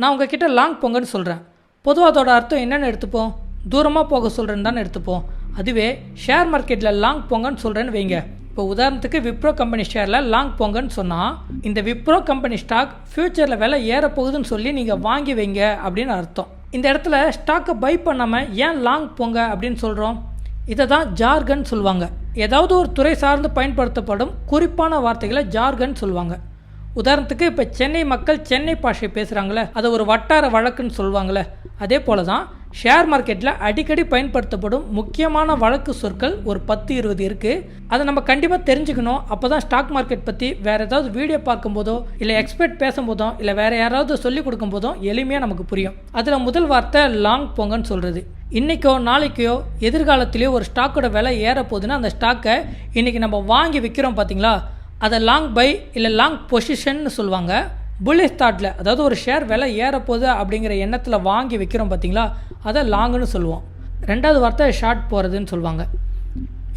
நான் உங்ககிட்ட லாங் போங்கன்னு சொல்கிறேன் பொதுவாக அதோட அர்த்தம் என்னென்னு எடுத்துப்போம். தூரமாக போக சொல்கிறேன்னு தானே எடுத்துப்போம். அதுவே ஷேர் மார்க்கெட்டில் லாங் போங்கன்னு சொல்கிறேன்னு வைங்க. இப்போ உதாரணத்துக்கு விப்ரோ கம்பெனி ஷேரில் லாங் போங்கன்னு சொன்னால் இந்த விப்ரோ கம்பெனி ஸ்டாக் ஃப்யூச்சரில் விலை ஏறப்போகுதுன்னு சொல்லி நீங்கள் வாங்கி வைங்க அப்படின்னு அர்த்தம். இந்த இடத்துல ஸ்டாக்கை பை பண்ணாமல் ஏன் லாங் போங்க அப்படின்னு சொல்கிறோம் இதை தான் ஜார்கன் சொல்லுவாங்க. ஏதாவது ஒரு துறை சார்ந்து பயன்படுத்தப்படும் குறிப்பான வார்த்தைகளை ஜார்கன் சொல்லுவாங்க. உதாரணத்துக்கு இப்போ சென்னை மக்கள் சென்னை பாஷை பேசுகிறாங்களே அதை ஒரு வட்டார வழக்குன்னு சொல்லுவாங்களே அதே போல தான் ஷேர் மார்க்கெட்டில் அடிக்கடி பயன்படுத்தப்படும் முக்கியமான வழக்கு சொற்கள் ஒரு பத்து இருபது இருக்குது அதை நம்ம கண்டிப்பாக தெரிஞ்சுக்கணும். அப்போ தான் ஸ்டாக் மார்க்கெட் பற்றி வேறு ஏதாவது வீடியோ பார்க்கும்போதோ இல்லை எக்ஸ்பர்ட் பேசும்போதோ இல்லை வேறு யாராவது சொல்லிக் கொடுக்கும்போதோ எளிமையாக நமக்கு புரியும். அதில் முதல் வார்த்தை லாங் போங்கன்னு சொல்கிறது இன்றைக்கோ நாளைக்கோ எதிர்காலத்திலேயோ ஒரு ஸ்டாக்கோட விலை ஏற போகுதுன்னா அந்த ஸ்டாக்கை இன்றைக்கி நம்ம வாங்கி விற்கிறோம் பார்த்தீங்களா அதை லாங் பை இல்லை லாங் பொசிஷன்னு சொல்லுவாங்க. புல்லிஷ் தாட்டில் அதாவது ஒரு ஷேர் விலை ஏறப்போகுது அப்படிங்கிற எண்ணத்தில் வாங்கி விற்கிறோம் பார்த்தீங்களா அதை லாங்குன்னு சொல்லுவோம். ரெண்டாவது வார்த்தை ஷார்ட் போகிறதுன்னு சொல்லுவாங்க.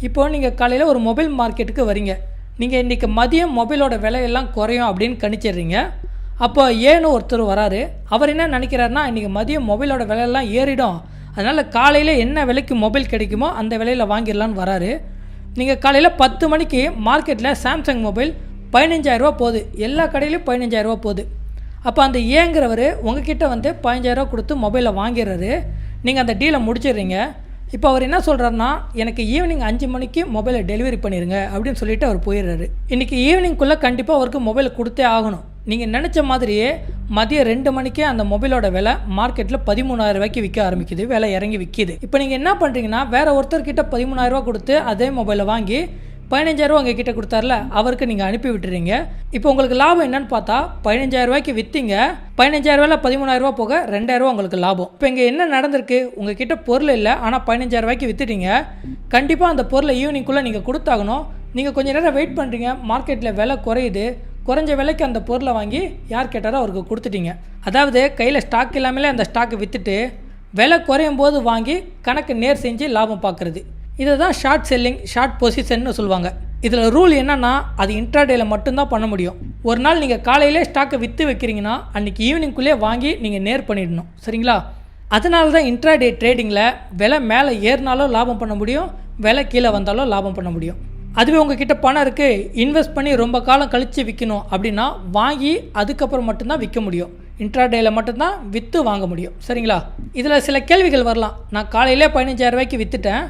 இப்போது நீங்கள் காலையில் ஒரு மொபைல் மார்க்கெட்டுக்கு வரீங்க. நீங்கள் இன்றைக்கி மதியம் மொபைலோட விலையெல்லாம் குறையும் அப்படின்னு கணிச்சிடுறீங்க. அப்போ ஏன்னு ஒருத்தர் வராரு. அவர் என்ன நினைக்கிறாருன்னா இன்றைக்கி மதியம் மொபைலோட விலையெல்லாம் ஏறிடும். அதனால் காலையில் என்ன விலைக்கு மொபைல் கிடைக்குமோ அந்த விலையில் வாங்கிடலான்னு வராரு. நீங்கள் காலையில் பத்து மணிக்கு மார்க்கெட்டில் சாம்சங் மொபைல் பதினஞ்சாயிரரூபா போகுது. எல்லா கடையிலையும் பதினஞ்சாயிரரூபா போகுது. அப்போ அந்த ஏங்கிறவர் உங்ககிட்ட வந்து பதினஞ்சாயிரரூபா கொடுத்து மொபைலை வாங்கிடுறாரு நீங்கள் அந்த டீலை முடிச்சிடுறீங்க. இப்போ அவர் என்ன சொல்கிறாருன்னா எனக்கு ஈவினிங் அஞ்சு மணிக்கு மொபைலை டெலிவரி பண்ணிடுங்க அப்படின்னு சொல்லிட்டு அவர் போயிடுறாரு. இன்றைக்கி ஈவினிங்குள்ளே கண்டிப்பாக அவருக்கு மொபைல் கொடுத்தே ஆகணும். நீங்கள் நினச்ச மாதிரியே மதியம் ரெண்டு மணிக்கே அந்த மொபைலோட விலை மார்க்கெட்டில் பதிமூணாயிரம் ரூபாய்க்கு விற்க ஆரம்பிக்குது. விலை இறங்கி விற்கிது இப்போ நீங்கள் என்ன பண்ணுறீங்கன்னா வேறு ஒருத்தர்கிட்ட பதிமூணாயிரரூவா கொடுத்து அதே மொபைலை வாங்கி பதினஞ்சாயிரரூவா உங்கள் கிட்டே கொடுத்தாருல அவருக்கு நீங்கள் அனுப்பி விட்டுறீங்க. இப்போ உங்களுக்கு லாபம் என்னன்னு பார்த்தா பதினஞ்சாயிரரூவாய்க்கு விற்றீங்க பதினஞ்சாயிரரூவாயில் பதிமூணாயிரரூவா போக ரெண்டாயிரரூவா உங்களுக்கு லாபம். இப்போ இங்கே என்ன நடந்திருக்கு? உங்கள் கிட்டே பொருள் இல்லை ஆனால் பதினஞ்சாயிரரூவாய்க்கு விற்றுட்டீங்க கண்டிப்பாக அந்த பொருளை ஈவினிங்குள்ளே நீங்கள் கொடுத்தாகணும். நீங்கள் கொஞ்ச நேரம் வெயிட் பண்ணுறீங்க மார்க்கெட்டில் விலை குறையுது. குறைஞ்ச விலைக்கு அந்த பொருளை வாங்கி யார் கேட்டாரோ அவருக்கு கொடுத்துட்டீங்க. அதாவது கையில் ஸ்டாக் இல்லாமலே அந்த ஸ்டாக்கை விற்றுட்டு விலை குறையும் போது வாங்கி கணக்கு நேர் செஞ்சு லாபம் பார்க்குறது. இதை தான் ஷார்ட் செல்லிங் ஷார்ட் பொசிஷன்னு சொல்லுவாங்க. இதில் ரூல் என்னென்னா அது இன்ட்ராடேல மட்டும்தான் பண்ண முடியும். ஒரு நாள் நீங்கள் காலையிலே ஸ்டாக்கை விற்று வைக்கிறீங்கன்னா அன்றைக்கி ஈவினிங்குள்ளே வாங்கி நீங்கள் நேர் பண்ணிடணும். சரிங்களா? அதனால தான் இன்ட்ராடே ட்ரேடிங்கில் விலை மேலே ஏறினாலும் லாபம் பண்ண முடியும் விலை கீழே வந்தாலும் லாபம் பண்ண முடியும். அதுவே உங்ககிட்ட பணம் இருக்குது இன்வெஸ்ட் பண்ணி ரொம்ப காலம் கழித்து விற்கணும் அப்படின்னா வாங்கி அதுக்கப்புறம் மட்டும்தான் விற்க முடியும். இன்ட்ராடேயில் மட்டும்தான் விற்று வாங்க முடியும். சரிங்களா? இதில் சில கேள்விகள் வரலாம். நான் காலையிலே பதினஞ்சாயிரம் ரூபாய்க்கு விற்றுட்டேன்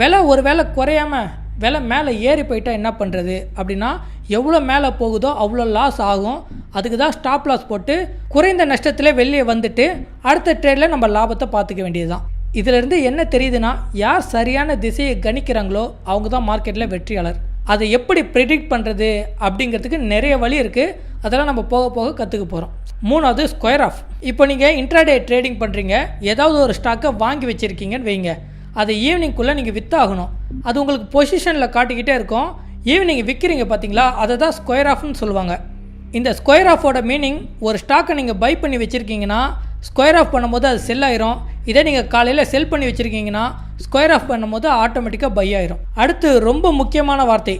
விலை ஒரு வேலை குறையாமல் விலை மேலே ஏறி போயிட்டா என்ன பண்ணுறது அப்படின்னா எவ்வளோ மேலே போகுதோ அவ்வளோ லாஸ் ஆகும். அதுக்கு தான் ஸ்டாப் லாஸ் போட்டு குறைந்த நஷ்டத்தில் வெளியே வந்துட்டு அடுத்த ட்ரேடில் நம்ம லாபத்தை பார்த்துக்க வேண்டியது தான் இதிலிருந்து என்ன தெரியுதுன்னா யார் சரியான திசையை கணிக்கிறாங்களோ அவங்க தான் மார்க்கெட்டில் வெற்றியாளர். அதை எப்படி ப்ரிடிக்ட் பண்ணுறது அப்படிங்கிறதுக்கு நிறைய வழி இருக்குது அதெல்லாம் நம்ம போக போக கற்றுக்க போகிறோம் மூணாவது ஸ்கொயர் ஆஃப் இப்போ நீங்கள் இன்ட்ராடே ட்ரேடிங் பண்ணுறீங்க ஏதாவது ஒரு ஸ்டாக்கை வாங்கி வச்சுருக்கீங்கன்னு வைங்க. அதை ஈவினிங்குள்ளே நீங்கள் விற்றாகணும் அது உங்களுக்கு பொசிஷனில் காட்டிக்கிட்டே இருக்கும். ஈவினிங் விற்கிறீங்க பார்த்தீங்களா அதை தான் ஸ்கொயர் ஆஃப்னு சொல்லுவாங்க. இந்த ஸ்கொயர் ஆஃபோட மீனிங் ஒரு ஸ்டாக்கை நீங்கள் பை பண்ணி வச்சுருக்கீங்கன்னா ஸ்கொயர் ஆஃப் பண்ணும்போது அது செல் ஆயிரும். இதே நீங்கள் காலையில் செல் பண்ணி வச்சுருக்கீங்கன்னா ஸ்கொயர் ஆஃப் பண்ணும்போது ஆட்டோமேட்டிக்காக பை ஆயிரும். அடுத்து ரொம்ப முக்கியமான வார்த்தை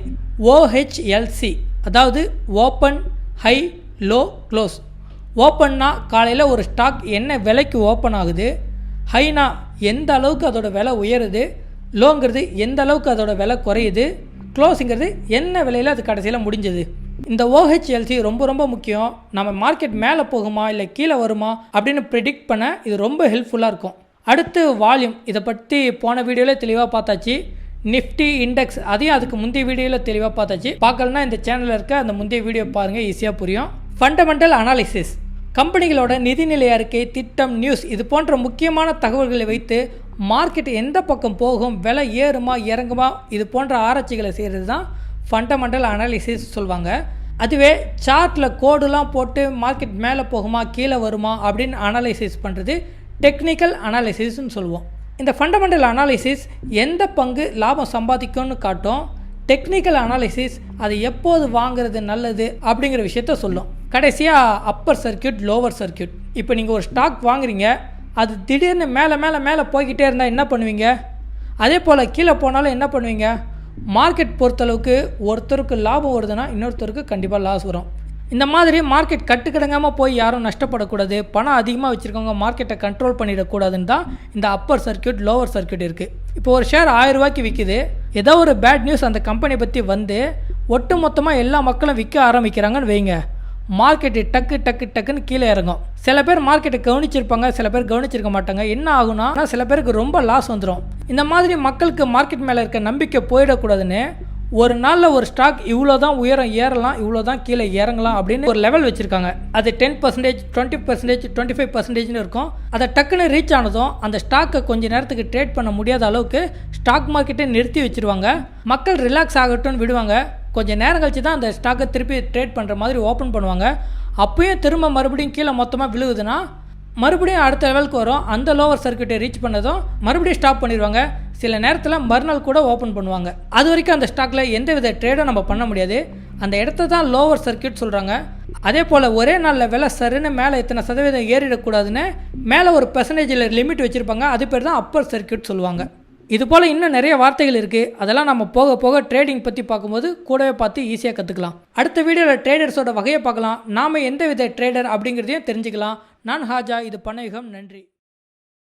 ஓஹெச்எல்சி அதாவது ஓப்பன் ஹை லோ க்ளோஸ். ஓப்பன்னா காலையில் ஒரு ஸ்டாக் என்ன விலைக்கு ஓப்பன் ஆகுது ஹைனா எந்த அளவுக்கு அதோட விலை உயருது லோங்கிறது எந்த அளவுக்கு அதோட விலை குறையுது க்ளோஸுங்கிறது என்ன விலையில் அது கடைசியில் முடிஞ்சது. இந்த ஓஹெச்எல்சி ரொம்ப ரொம்ப முக்கியம். நம்ம மார்க்கெட் மேலே போகுமா இல்லை கீழே வருமா அப்படின்னு ப்ரிடிக்ட் பண்ண இது ரொம்ப ஹெல்ப்ஃபுல்லாக இருக்கும். அடுத்து வால்யூம் இதை பற்றி போன வீடியோவில் தெளிவாக பார்த்தாச்சு. நிஃப்டி இண்டெக்ஸ் அதையும் அதுக்கு முந்தைய வீடியோவில் தெளிவாக பார்த்தாச்சு. பார்க்கலனா இந்த சேனலில் இருக்க அந்த முந்தைய வீடியோ பாருங்கள் ஈஸியாக புரியும். ஃபண்டமெண்டல் அனாலிசிஸ் கம்பெனிகளோட நிதிநிலை அறிக்கை திட்டம் நியூஸ் இது போன்ற முக்கியமான தகவல்களை வைத்து மார்க்கெட் எந்த பக்கம் போகும் விலை ஏறுமா இறங்குமா இது போன்ற ஆராய்ச்சிகளை செய்கிறது தான் ஃபண்டமெண்டல் அனாலிசிஸ் சொல்லுவாங்க அதுவே சார்ட்டில் கோடுலாம் போட்டு மார்க்கெட் மேலே போகுமா கீழே வருமா அப்படின்னு அனாலிசிஸ் பண்ணுறது டெக்னிக்கல் அனாலிசிஸ்னு சொல்லுவோம் இந்த ஃபண்டமெண்டல் அனாலிசிஸ் எந்த பங்கு லாபம் சம்பாதிக்கும்னு காட்டும். டெக்னிக்கல் அனாலிசிஸ் அது எப்போது வாங்குறது நல்லது அப்படிங்கிற விஷயத்த சொல்லும். கடைசியாக அப்பர் சர்க்கியூட் லோவர் சர்க்கியூட் இப்போ நீங்கள் ஒரு ஸ்டாக் வாங்குறீங்க அது திடீர்னு மேலே மேலே மேலே போய்கிட்டே இருந்தால் என்ன பண்ணுவீங்க? அதே போல் கீழே போனாலும் என்ன பண்ணுவீங்க? மார்க்கெட் பொறுத்தளவுக்கு ஒருத்தருக்கு லாபம் வருதுன்னா இன்னொருத்தருக்கு கண்டிப்பாக லாஸ் வரும். இந்த மாதிரி மார்க்கெட் கட்டுக்கடங்காமல் போய் யாரும் நஷ்டப்படக்கூடாது பணம் அதிகமாக வச்சுருக்கவங்க மார்க்கெட்டை கண்ட்ரோல் பண்ணிடக்கூடாதுன்னு தான் இந்த அப்பர் சர்க்கியூட் லோவர் சர்க்யூட் இருக்குது இப்போ ஒரு ஷேர் ஆயிரம் ரூபாய்க்கு விற்கிது ஏதோ ஒரு பேட் நியூஸ் அந்த கம்பெனி பற்றி வந்து ஒட்டு மொத்தமாக எல்லா மக்களும் விற்க ஆரம்பிக்கிறாங்கன்னு வைங்க. மார்க்கெட்டு டக்கு டக்கு டக்குன்னு கீழே இறங்கும். சில பேர் மார்க்கெட்டை கவனிச்சிருப்பாங்க சில பேர் கவனிச்சிருக்க மாட்டாங்க. என்ன ஆகுனா சில பேருக்கு ரொம்ப லாஸ் வந்துடும் இந்த மாதிரி மக்களுக்கு மார்க்கெட் மேலே இருக்க நம்பிக்கை போயிடக்கூடாதுன்னு ஒரு நாளில் ஒரு ஸ்டாக் இவ்வளோ தான் உயரம் ஏறலாம் இவ்வளோ தான் கீழே இறங்கலாம் அப்படின்னு ஒரு லெவல் வச்சுருக்காங்க. அது ten percentage twenty percentage twenty five பர்சன்டேஜ்னு இருக்கும். அதை டக்குன்னு ரீச் ஆனதும் அந்த ஸ்டாக்கை கொஞ்ச நேரத்துக்கு ட்ரேட் பண்ண முடியாத அளவுக்கு ஸ்டாக் மார்க்கெட்டை நிறுத்தி வச்சிருவாங்க. மக்கள் ரிலாக்ஸ் ஆகட்டும்னு விடுவாங்க. கொஞ்சம் நேரம் கழிச்சு தான் அந்த ஸ்டாக்கை திருப்பி ட்ரேட் பண்ணுற மாதிரி ஓப்பன் பண்ணுவாங்க. அப்பயும் திரும்ப மறுபடியும் கீழே மொத்தமாக விழுகுதுன்னா மறுபடியும் அடுத்த லெவலுக்கு வரும். அந்த லோவர் சர்க்யூட்டை ரீச் பண்ணதும் மறுபடியும் ஸ்டாப் பண்ணிடுவாங்க. சில நேரத்தில் மறுநாள் கூட ஓப்பன் பண்ணுவாங்க. அது வரைக்கும் அந்த ஸ்டாக்கில் எந்த வித ட்ரேடும் நம்ம பண்ண முடியாது. அந்த இடத்த தான் லோவர் சர்க்யூட் சொல்கிறாங்க அதே போல் ஒரே நாளில் விலை சரின்னு மேலே இத்தனை சதவீதம் ஏறிடக்கூடாதுன்னு மேலே ஒரு பெர்சன்டேஜில் லிமிட் வச்சுருப்பாங்க. அது பேர் தான் அப்பர் சர்க்யூட் சொல்லுவாங்க. இது போல் இன்னும் நிறைய வார்த்தைகள் இருக்குது அதெல்லாம் நம்ம போக போக ட்ரேடிங் பற்றி பார்க்கும்போது கூடவே பார்த்து ஈஸியாக கற்றுக்கலாம் அடுத்த வீடியோவில் ட்ரேடர்ஸோட வகையை பார்க்கலாம். நாம் எந்த வித ட்ரேடர் அப்படிங்கிறதையும் தெரிஞ்சுக்கலாம். நான் ஹாஜா இது பணயுகம் நன்றி.